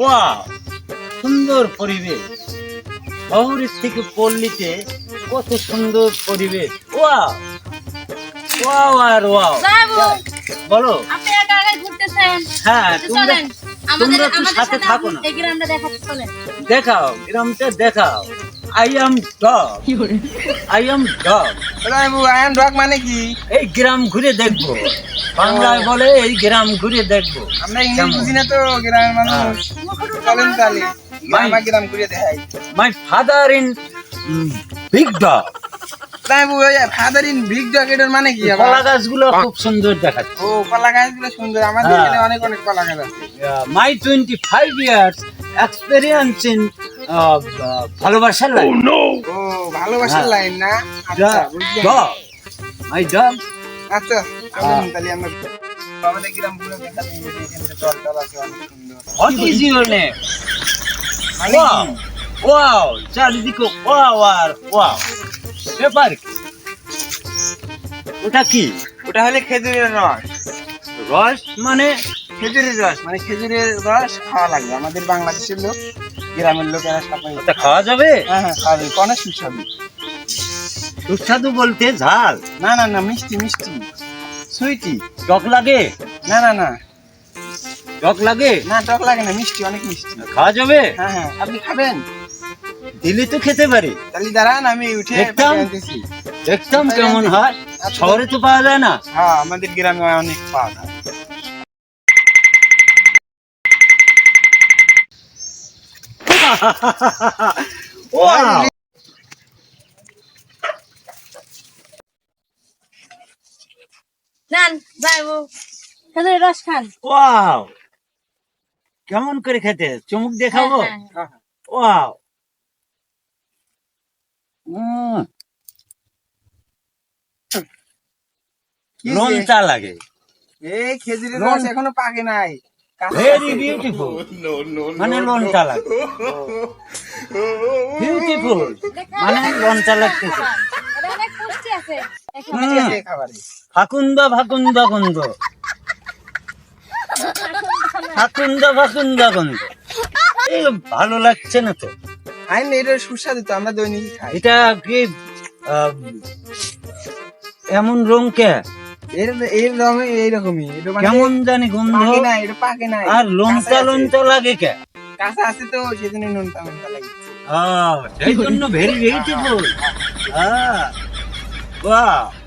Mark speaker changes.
Speaker 1: Wow সুন্দর পরিবেশ। শহরের থেকে পল্লীতে কত সুন্দর পরিবেশ। ওয়াও ওয়াও আর ওয়াও বলো।
Speaker 2: আপনি একা একা ঘুরতেছেন?
Speaker 1: হ্যাঁ তোমরা তোমরা একটু
Speaker 2: আমাদের
Speaker 1: সাথে থাকো না। দেখাও গ্রামটা দেখাও। I am dog I am dog
Speaker 3: ion dog মানে কি?
Speaker 1: এই গ্রাম ঘুরে দেখব। বাংলায় বলে এই গ্রাম ঘুরে দেখব।
Speaker 3: আমরা ইংলিশ বুঝি না তো গ্রামের মানুষ। চলেন তাহলে। গ্রামা গ্রাম ঘুরে দেখাই
Speaker 1: my father in big dog
Speaker 3: father in big dog এটার মানে কি
Speaker 1: কলা গাছগুলো খুব সুন্দর দেখাচ্ছে।
Speaker 3: ও কলা গাছগুলো সুন্দর। আমাদের
Speaker 1: হ্যাঁ।
Speaker 3: এখানে অনেক অনেক কলা গাছ আছে।
Speaker 1: My twenty five years experience in ভালোবাসার লাইফ
Speaker 3: ও ভালোবাসার
Speaker 1: হ্যাঁ।
Speaker 3: লাইন না? আচ্ছা
Speaker 1: মাই ডগ
Speaker 3: আচ্ছা
Speaker 1: হ্যাঁ।
Speaker 3: তাহলে আমরা আমাদের গ্রাম ঘুরে দেখাতে এখানে জল টল আছে অনেক সুন্দর
Speaker 1: হোয়াট ইজ
Speaker 3: মানে
Speaker 1: ওয়াও ওয়াও চারিদিকে ওয়াও আর ওয়াও। ব্যাপার ওটা কি?
Speaker 3: ওটা হলে খেজুরের রস।
Speaker 1: রস মানে
Speaker 3: খেজুরের রস মানে খেজুরের রস খাওয়া লাগবে। আমাদের বাংলাদেশের লোক গ্রামের লোকেরা সবাই
Speaker 1: খাওয়া যাবে?
Speaker 3: হ্যাঁ হ্যাঁ খাবে কোনো সুস্বাদু
Speaker 1: সুস্বাদু বলতে ঝাল?
Speaker 3: না না না মিষ্টি মিষ্টি। সুইটি।
Speaker 1: টক লাগে?
Speaker 3: না না না।
Speaker 1: টক লাগে?
Speaker 3: না টক লাগে না মিষ্টি অনেক মিষ্টি।
Speaker 1: খাওয়া যাবে?
Speaker 3: হ্যাঁ হ্যাঁ আপনি খাবেন?
Speaker 1: দিলে তো খেতে পারি।
Speaker 3: তাহলে দাঁড়ান আমি উঠে
Speaker 1: দেখতাম। দেখতাম কেমন হয়। শহরে তো পাওয়া যায় না।
Speaker 3: হ্যাঁ আমাদের গ্রামে অনেক পাওয়া যায়।
Speaker 2: নেন খেজুরের রস খান।
Speaker 1: ওয়াও কেমন করে খেতে? চুমুক দেখাবো?
Speaker 2: হ্যাঁ, হ্যাঁ।
Speaker 1: ওয়াও উম,
Speaker 3: কি যে-
Speaker 1: নোনতা লাগে।
Speaker 3: এই খেজুরের রস এখনও পাকে নাই।
Speaker 1: ভেরি। বিউটিফুল মানে লঙ্কা লাগে বিউটিফুল মানে
Speaker 2: আছে
Speaker 3: খাবারে
Speaker 1: ফাকুন্দ ফাকুন্দ গন্ধ ফাকুন্দ ফাকুন্দ গন্ধ ভালো লাগছে না তো?
Speaker 3: আইন এটা সুস্বাদু তো আমরা দৈনিক খাই।
Speaker 1: এটা কি আহ, এমন রং কে?
Speaker 3: এর এইরকমই। এটা মানে
Speaker 1: কেমন জানি গন্ধ।
Speaker 3: পাকে নাই এটা পাকে
Speaker 1: আর লঙ্কা। লঙ্কা লাগে কে?
Speaker 3: কাঁচা আছে তো সেজন্য নুনটা নুনটা লাগে।
Speaker 1: আহ, সেই জন্য ভেরি বিউটিফুল বাহ।